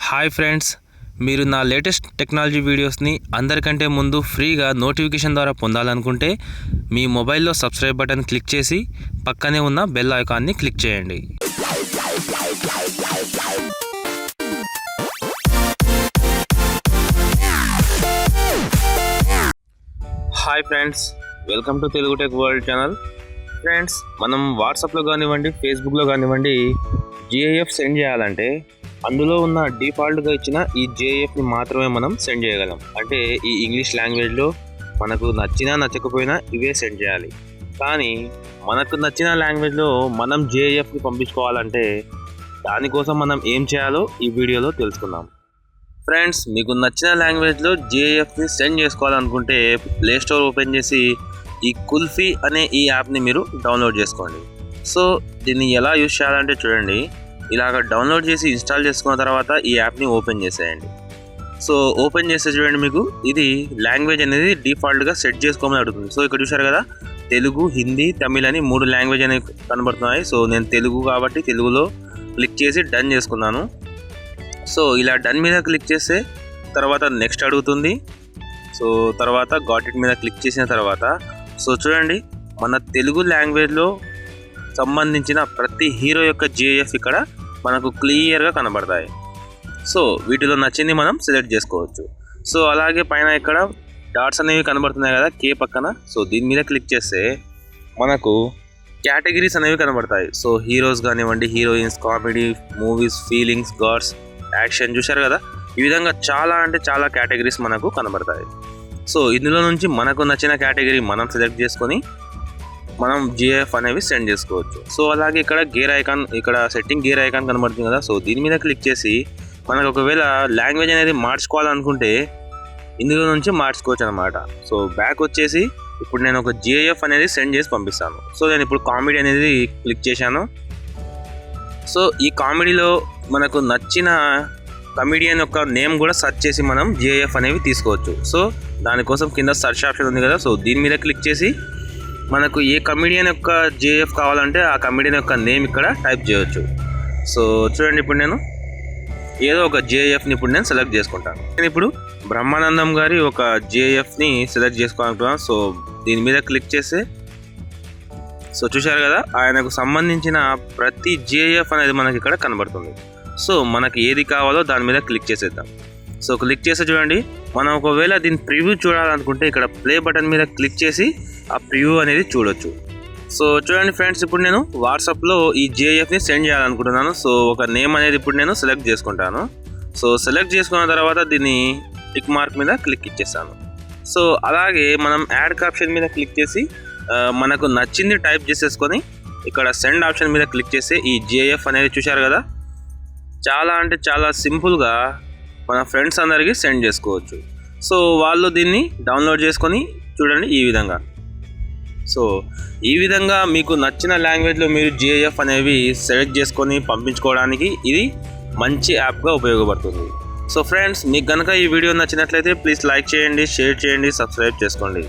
Hi friends మీరు నా latest technology వీడియోస్ని అందరికంటే ముందు ఫ్రీగా నోటిఫికేషన్ ద్వారా పొందాలనుకుంటే మీ మొబైల్లో సబ్స్క్రైబ్ బటన్ క్లిక్ చేసి పక్కనే ఉన్న బెల్ ఐకాన్ని క్లిక్ చేయండి. Hi friends welcome to Telugu tech world channel. Friends మనం వాట్సాప్లో కానివ్వండి ఫేస్బుక్లో కానివ్వండి జిఐఎఫ్ సెండ్ చేయాలంటే అందులో ఉన్న డిఫాల్ట్గా ఇచ్చిన ఈ జేఎఫ్ని మాత్రమే మనం సెండ్ చేయగలం. అంటే ఈ ఇంగ్లీష్ లాంగ్వేజ్లో మనకు నచ్చినా నచ్చకపోయినా ఇవే సెండ్ చేయాలి. కానీ మనకు నచ్చిన లాంగ్వేజ్లో మనం జిఐఎఫ్ని పంపించుకోవాలంటే దానికోసం మనం ఏం చేయాలో ఈ వీడియోలో తెలుసుకుందాం. ఫ్రెండ్స్ మీకు నచ్చిన లాంగ్వేజ్లో జేఎఫ్ని సెండ్ చేసుకోవాలనుకుంటే ప్లే స్టోర్ ఓపెన్ చేసి ఈ కుల్ఫీ అనే ఈ యాప్ని మీరు డౌన్లోడ్ చేసుకోండి. సో దీన్ని ఎలా యూజ్ చేయాలంటే చూడండి. ఇలాగ డౌన్లోడ్ చేసి ఇన్స్టాల్ చేసుకున్న తర్వాత ఈ యాప్ని ఓపెన్ చేసేయండి. సో ఓపెన్ చేస్తే చూడండి మీకు ఇది లాంగ్వేజ్ అనేది డిఫాల్ట్గా సెట్ చేసుకోమని అడుగుతుంది. సో ఇక్కడ చూసారు కదా తెలుగు హిందీ తమిళ్ అని మూడు లాంగ్వేజ్ అనేవి కనబడుతున్నాయి. సో నేను తెలుగు కాబట్టి తెలుగులో క్లిక్ చేసి డన్ చేసుకున్నాను. సో ఇలా డన్ మీద క్లిక్ చేస్తే తర్వాత నెక్స్ట్ అడుగుతుంది. సో తర్వాత గాట్ ఇట్ మీద క్లిక్ చేసిన తర్వాత సో చూడండి మన తెలుగు లాంగ్వేజ్లో సంబంధించిన ప్రతి హీరో యొక్క జిఎఫ్ ఇక్కడ మనకు క్లియర్గా కనబడతాయి. సో వీటిలో నచ్చింది మనం సెలెక్ట్ చేసుకోవచ్చు. సో అలాగే పైన ఇక్కడ డాట్స్ అనేవి కనబడుతున్నాయి కదా కే పక్కన. సో దీని మీద క్లిక్ చేస్తే మనకు కేటగిరీస్ అనేవి కనబడతాయి. సో హీరోస్ కానివ్వండి heroines comedy movies feelings gods action చూశారు కదా? ఈ విధంగా చాలా అంటే చాలా కేటగిరీస్ మనకు కనబడతాయి. సో ఇందులో నుంచి మనకు నచ్చిన కేటగిరీ మనం సెలెక్ట్ చేసుకొని మనం జిఎఫ్ అనేవి సెండ్ చేసుకోవచ్చు. సో అలాగే ఇక్కడ గేర్ ఐకాన్ ఇక్కడ సెట్టింగ్ గేర్ ఐకాన్ కనబడుతుంది కదా. సో దీని మీద క్లిక్ చేసి మనకు ఒకవేళ లాంగ్వేజ్ అనేది మార్చుకోవాలనుకుంటే ఇందులో నుంచి మార్చుకోవచ్చు అనమాట సో బ్యాక్ వచ్చేసి ఇప్పుడు నేను ఒక జిఐఎఫ్ అనేది సెండ్ చేసి పంపిస్తాను. సో నేను ఇప్పుడు కామెడీ అనేది క్లిక్ చేశాను. సో ఈ కామెడీలో మనకు నచ్చిన కమిడియన్ యొక్క నేమ్ కూడా సెర్చ్ చేసి మనం జిఐఎఫ్ అనేవి తీసుకోవచ్చు. సో దానికోసం కింద సెర్చ్ ఆప్షన్ ఉంది కదా. సో దీని మీద క్లిక్ చేసి మనకు ఏ కమిడియన్ యొక్క జేఎఫ్ కావాలంటే ఆ కమిడియన్ యొక్క నేమ్ ఇక్కడ టైప్ చేయొచ్చు. సో చూడండి ఇప్పుడు నేను. ఏదో ఒక జేఎఫ్ని ఇప్పుడు నేను సెలెక్ట్ చేసుకుంటాను. నేను ఇప్పుడు బ్రహ్మానందం గారి ఒక జేఎఫ్ని సెలెక్ట్ చేసుకోవాలనుకుంటున్నాను. సో దీని మీద క్లిక్ చేస్తే సో చూశారు కదా ఆయనకు సంబంధించిన ప్రతి జేఎఫ్ అనేది మనకి ఇక్కడ కనబడుతుంది. సో మనకి ఏది కావాలో దాని మీద క్లిక్ చేసేద్దాం. సో క్లిక్ చేస్తే చూడండి. మనం ఒకవేళ దీని ప్రివ్యూ చూడాలనుకుంటే ఇక్కడ ప్లే బటన్ మీద క్లిక్ చేసి ఆ ప్రివ్యూ అనేది చూడొచ్చు. సో చూడండి ఫ్రెండ్స్ ఇప్పుడు నేను వాట్సాప్లో ఈ జిఐఎఫ్ని సెండ్ చేయాలనుకుంటున్నాను. సో ఒక నేమ్ అనేది ఇప్పుడు నేను సెలెక్ట్ చేసుకుంటాను. సో సెలెక్ట్ చేసుకున్న తర్వాత దీన్ని టిక్ మార్క్ మీద క్లిక్ ఇచ్చేస్తాను. సో అలాగే మనం యాడ్ ఆప్షన్ మీద క్లిక్ చేసి మనకు నచ్చింది టైప్ చేసేసుకొని ఇక్కడ సెండ్ ఆప్షన్ మీద క్లిక్ చేస్తే ఈ జిఐఎఫ్ అనేది చూశారు కదా? చాలా అంటే చాలా సింపుల్గా మన ఫ్రెండ్స్ అందరికీ సెండ్ చేసుకోవచ్చు. సో వాళ్ళు దీన్ని డౌన్లోడ్ చేసుకొని చూడండి ఈ విధంగా. సో ఈ విధంగా మీకు నచ్చిన లాంగ్వేజ్లో మీరు జిఐఎఫ్ అనేవి సెలెక్ట్ చేసుకొని పంపించుకోవడానికి ఇది మంచి యాప్గా ఉపయోగపడుతుంది. సో ఫ్రెండ్స్ మీకు కనుక ఈ వీడియో నచ్చినట్లయితే ప్లీజ్ లైక్ చేయండి షేర్ చేయండి సబ్స్క్రైబ్ చేసుకోండి.